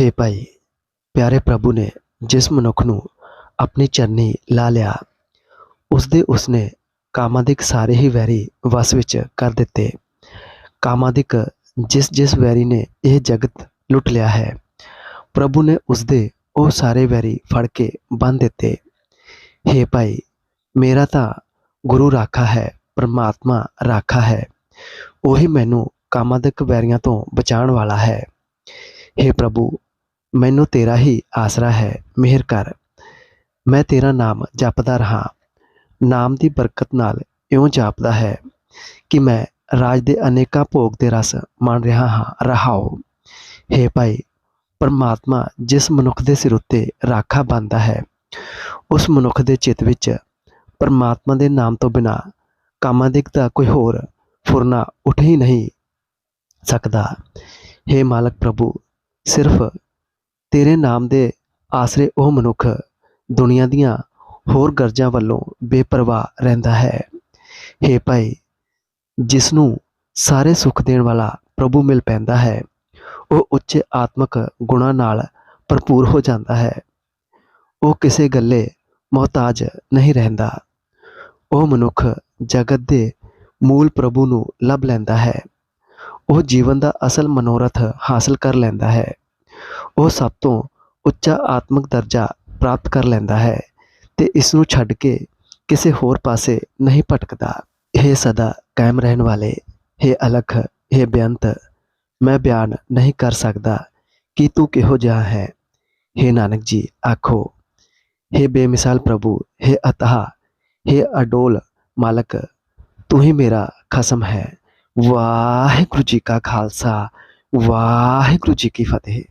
ਹੇ ਭਾਈ, ਪਿਆਰੇ ਪ੍ਰਭੂ ਨੇ ਜਿਸ ਮਨੁੱਖ ਨੂੰ ਆਪਣੀ ਚਰਨੀ ਲਾ ਲਿਆ ਉਸ ਦੇ ਉਸਨੇ ਕਾਮਾਦਿਕ ਸਾਰੇ ਹੀ ਵੈਰੀ ਵਸ ਵਿੱਚ ਕਰ ਦਿੱਤੇ। ਕਾਮਾਦਿਕ ਜਿਸ ਜਿਸ ਵੈਰੀ ਨੇ ਇਹ ਜਗਤ ਲੁੱਟ ਲਿਆ ਹੈ, ਪ੍ਰਭੂ ਨੇ ਉਸ ਦੇ ਉਹ ਸਾਰੇ ਵੈਰੀ ਫੜ ਕੇ ਬੰਨ ਦਿੱਤੇ। ਹੇ ਭਾਈ, ਮੇਰਾ ਤਾਂ ਗੁਰੂ ਰਾਖਾ ਹੈ, ਪਰਮਾਤਮਾ ਰਾਖਾ ਹੈ, ਉਹੀ ਮੈਨੂੰ ਕਾਮਾਦਿਕ ਵੈਰੀਆਂ ਤੋਂ ਬਚਾਉਣ ਵਾਲਾ ਹੈ। ਹੇ ਪ੍ਰਭੂ ਮੈਨੂੰ ਤੇਰਾ ਹੀ ਆਸਰਾ ਹੈ, ਮਿਹਰ ਕਰ। ਮੈਂ ਤੇਰਾ ਨਾਮ ਜਪਦਾ ਰਹਾ। ਨਾਮ ਦੀ ਬਰਕਤ ਨਾਲ ਇਉਂ ਜਾਪਦਾ ਹੈ ਕਿ ਮੈਂ ਰਾਜ ਦੇ ਅਨੇਕਾਂ ਭੋਗ ਦੇ ਰਸ ਮਾਣ ਰਿਹਾ ਹਾਂ, ਰਹਾਓ। ਹੇ ਭਾਈ, ਪਰਮਾਤਮਾ ਜਿਸ ਮਨੁੱਖ ਦੇ ਸਿਰ ਉੱਤੇ ਰਾਖਾ ਬੰਦਾ ਹੈ, ਉਸ ਮਨੁੱਖ ਦੇ ਚਿੱਤ ਵਿੱਚ ਪਰਮਾਤਮਾ ਦੇ ਨਾਮ ਤੋਂ ਬਿਨਾ ਕਾਮਾਦਿਕ ਦਾ ਕੋਈ ਹੋਰ ਫੁਰਨਾ ਉੱਠ ਹੀ ਨਹੀਂ ਸਕਦਾ। ਹੇ ਮਾਲਕ ਪ੍ਰਭੂ, ਸਿਰਫ ਤੇਰੇ ਨਾਮ ਦੇ ਆਸਰੇ ਉਹ ਮਨੁੱਖ ਦੁਨੀਆ ਦੀਆਂ ਹੋਰ ਗਰਜਾਂ ਵੱਲੋਂ ਬੇਪਰਵਾਹ ਰਹਿੰਦਾ ਹੈ। ਹੇ ਭਾਈ, ਜਿਸ ਨੂੰ ਸਾਰੇ ਸੁੱਖ ਦੇਣ ਵਾਲਾ ਪ੍ਰਭੂ ਮਿਲ ਪੈਂਦਾ ਹੈ, ਉਹ ਉੱਚੇ ਆਤਮਕ ਗੁਣਾਂ ਨਾਲ ਭਰਪੂਰ ਹੋ ਜਾਂਦਾ ਹੈ। ਉਹ ਕਿਸੇ ਗੱਲੇ ਮੁਹਤਾਜ ਨਹੀਂ ਰਹਿੰਦਾ। ਉਹ ਮਨੁੱਖ ਜਗਤ ਦੇ ਮੂਲ ਪ੍ਰਭੂ ਨੂੰ ਲੱਭ ਲੈਂਦਾ ਹੈ। ਉਹ ਜੀਵਨ ਦਾ ਅਸਲ ਮਨੋਰਥ ਹਾਸਲ ਕਰ ਲੈਂਦਾ ਹੈ। ਉਹ ਸਭ ਤੋਂ ਉੱਚਾ ਆਤਮਿਕ ਦਰਜਾ ਪ੍ਰਾਪਤ ਕਰ ਲੈਂਦਾ ਹੈ ਤੇ ਇਸ ਨੂੰ ਛੱਡ ਕੇ ਕਿਸੇ ਹੋਰ ਪਾਸੇ ਨਹੀਂ ਭਟਕਦਾ ਇਹ ਸਦਾ ਕਾਇਮ ਰਹਿਣ ਵਾਲੇ ਹੈ ਅਲਖ ਹੈ ਬੇਅੰਤ ਮੈਂ ਬਿਆਨ ਨਹੀਂ ਕਰ ਸਕਦਾ ਕਿ ਤੂੰ ਕਿਹੋ ਜਿਹਾ ਹੈ हे ਨਾਨਕ ਜੀ ਆਖੋ हे ਬੇਮਿਸਾਲ ਪ੍ਰਭੂ हे ਅਤਹ हे ਅਡੋਲ ਮਾਲਕ ਤੂੰ ਹੀ ਮੇਰਾ ਖਸਮ ਹੈ ਵਾਹਿਗੁਰੂ ਜੀ ਕਾ ਖਾਲਸਾ ਵਾਹਿਗੁਰੂ ਜੀ ਕੀ ਫਤਿਹ